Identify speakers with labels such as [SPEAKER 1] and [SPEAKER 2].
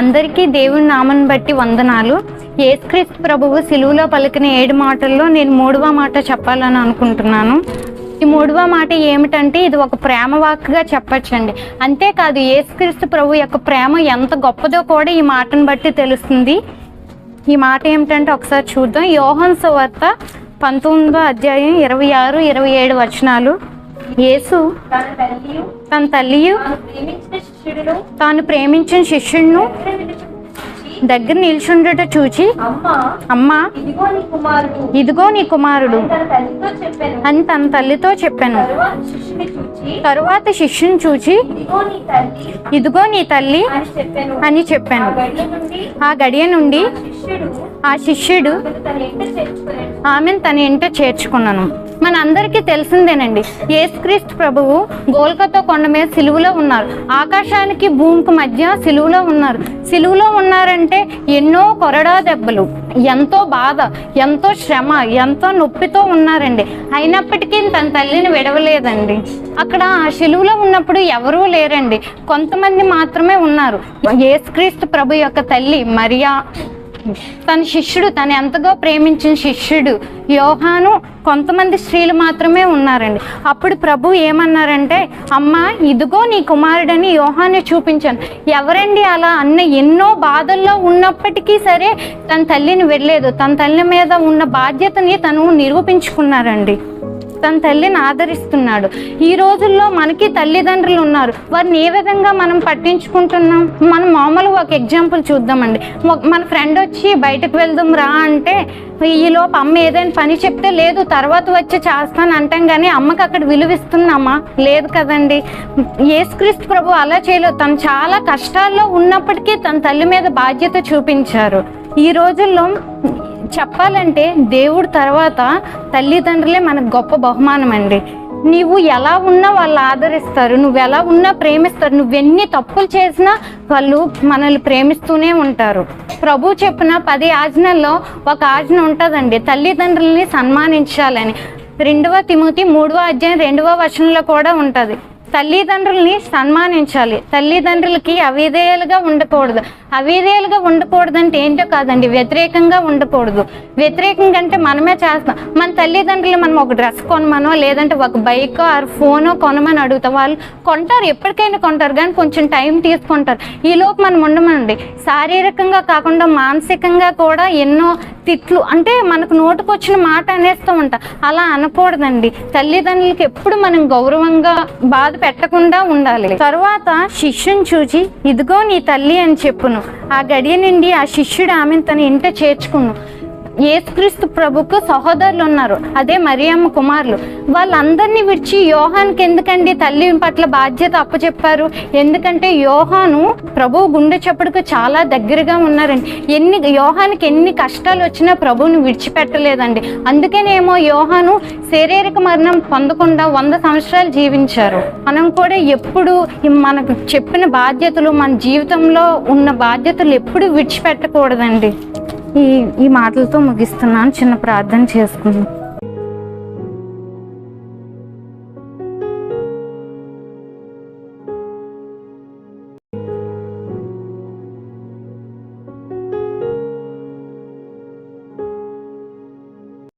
[SPEAKER 1] అందరికీ దేవుని నామని బట్టి వందనాలు. యేసుక్రీస్తు ప్రభువు సిలువులో పలికిన ఏడు మాటల్లో నేను మూడవ మాట చెప్పాలని అనుకుంటున్నాను. ఈ మూడవ మాట ఏమిటంటే ఇది ఒక ప్రేమ వాక్గా చెప్పచ్చండి. అంతేకాదు యేసుక్రీస్తు ప్రభు యొక్క ప్రేమ ఎంత గొప్పదో కూడా ఈ మాటను బట్టి తెలుస్తుంది. ఈ మాట ఏమిటంటే ఒకసారి చూద్దాం. యోహన్ సువార్త పంతొమ్మిదో అధ్యాయం ఇరవై ఆరు ఇరవై ఏడు వచనాలు. యేసు
[SPEAKER 2] తన తల్లియు
[SPEAKER 1] తన
[SPEAKER 2] ప్రేమించిన శిష్యుడును దగ్గర
[SPEAKER 1] నిల్చుండట చూచి
[SPEAKER 2] అమ్మ ఇదిగో నీ కుమారుడు.
[SPEAKER 1] అని తన తల్లితో చెప్పాను.
[SPEAKER 2] తరువాత శిష్యుని చూచి ఇదిగో నీ తల్లి అని చెప్పాను. ఆ గడియ నుండి
[SPEAKER 1] ఆ
[SPEAKER 2] శిష్యుడు ఆమెను తన ఇంట
[SPEAKER 1] చేర్చుకున్నాను. మన అందరికీ తెలిసిందేనండి. యేసుక్రీస్తు ప్రభువు గోల్కతో కొండ మీద సిలువులో ఉన్నారు. ఆకాశానికి భూమికి మధ్య సిలువులో ఉన్నారు. సిలువులో ఉన్నారంటే ఎన్నో కొరడా దెబ్బలు ఎంతో బాధ ఎంతో శ్రమ ఎంతో నొప్పితో ఉన్నారండి. అయినప్పటికీ తన తల్లిని విడవలేదండి. అక్కడ ఆ సిలువులో ఉన్నప్పుడు ఎవరూ లేరండి. కొంతమంది మాత్రమే ఉన్నారు. యేసుక్రీస్తు ప్రభు యొక్క తల్లి మరియా తన శిష్యుడు తను ఎంతగా ప్రేమించిన శిష్యుడు యోహాను కొంతమంది స్త్రీలు మాత్రమే ఉన్నారండి. అప్పుడు ప్రభు ఏమన్నారంటే అమ్మ ఇదిగో నీ కుమారుడని యోహాన్ని చూపించాను. ఎవరండి అలా అన్న ఎన్నో బాధల్లో ఉన్నప్పటికీ సరే తన తల్లిని వెళ్ళలేదు తన తల్లి మీద ఉన్న బాధ్యతని తను నిరూపించుకున్నారండి. తన తల్లిని ఆదరిస్తున్నాడు. ఈ రోజుల్లో మనకి తల్లిదండ్రులు ఉన్నారు. వారిని ఏ విధంగా మనం పట్టించుకుంటున్నాం? మనం మామూలుగా ఒక ఎగ్జాంపుల్ చూద్దామండి. మన ఫ్రెండ్ వచ్చి బయటకు వెళ్దాం రా అంటే ఈలోపు అమ్మ ఏదైనా పని చెప్తే లేదు తర్వాత వచ్చి చేస్తాను అంటాం కానీ అమ్మకి అక్కడ విలువిస్తున్నామా? లేదు కదండి. యేసుక్రీస్తు ప్రభు అలా చేయలేదు. తను చాలా కష్టాల్లో ఉన్నప్పటికీ తన తల్లి మీద బాధ్యత చూపించారు. ఈ రోజుల్లో చెప్పాలంటే దేవుడు తర్వాత తల్లిదండ్రులే మనకు గొప్ప బహుమానం అండి నీవు ఎలా ఉన్నా వాళ్ళు ఆదరిస్తారు నువ్వు ఎలా ఉన్నా ప్రేమిస్తారు నువ్వెన్ని తప్పులు చేసినా వాళ్ళు మనల్ని ప్రేమిస్తూనే ఉంటారు. ప్రభు చెప్పిన పది ఆజ్ఞల్లో ఒక ఆజ్ఞ ఉంటుందండి తల్లిదండ్రుల్ని సన్మానించాలని. రెండవ తిమోతి మూడవ అధ్యాయం రెండవ వచనంలో కూడా ఉంటుంది. తల్లిదండ్రుల్ని సన్మానించాలి తల్లిదండ్రులకి అవిధేయులుగా ఉండకూడదు. అవిధేయులుగా ఉండకూడదంటే ఏంటో కాదండి వ్యతిరేకంగా ఉండకూడదు. వ్యతిరేకంగా అంటే మనమే చేస్తాం. మన తల్లిదండ్రులు మనం ఒక డ్రెస్ కొనమనో లేదంటే ఒక బైక్ ఆర్ ఫోనో కొనమని అడుగుతాం. వాళ్ళు కొంటారు ఎప్పటికైనా కొంటారు కానీ కొంచెం టైం తీసుకుంటారు. ఈ లోపు మనం ఉండమండి శారీరకంగా కాకుండా మానసికంగా కూడా ఎన్నో తిట్లు అంటే మనకు నోటుకొచ్చిన మాట అనేస్తూ ఉంటాం. అలా అనకూడదండి. తల్లిదండ్రులకి ఎప్పుడు మనం గౌరవంగా బాధ పెట్టకుండా ఉండాలి. తర్వాత శిష్యుని చూచి ఇదిగో నీ తల్లి అని చెప్పును. ఆ గడియ నుండి ఆ శిష్యుడు ఆమెను తన ఇంట చేర్చుకును యేసుక్రీస్తు ప్రభుకు సహోదరులు ఉన్నారు అదే మరియమ్మ కుమారులు. వాళ్ళందరినీ విడిచి యోహాన్కి ఎందుకండి తల్లి పట్ల బాధ్యత అప్పచెప్పారు? ఎందుకంటే యోహాను ప్రభు గుండె చప్పుడుకు చాలా దగ్గరగా ఉన్నారండి. ఎన్ని యోహానికి ఎన్ని కష్టాలు వచ్చినా ప్రభువుని విడిచిపెట్టలేదండి. అందుకేనేమో యోహాను శారీరక మరణం పొందకుండా వంద సంవత్సరాలు జీవించారు. మనం కూడా ఎప్పుడు మనకు చెప్పిన బాధ్యతలు మన జీవితంలో ఉన్న బాధ్యతలు ఎప్పుడు విడిచిపెట్టకూడదండి. ఈ ఈ మాటలతో ముగిస్తున్నాను. చిన్న ప్రార్థన చేసుకుందాం.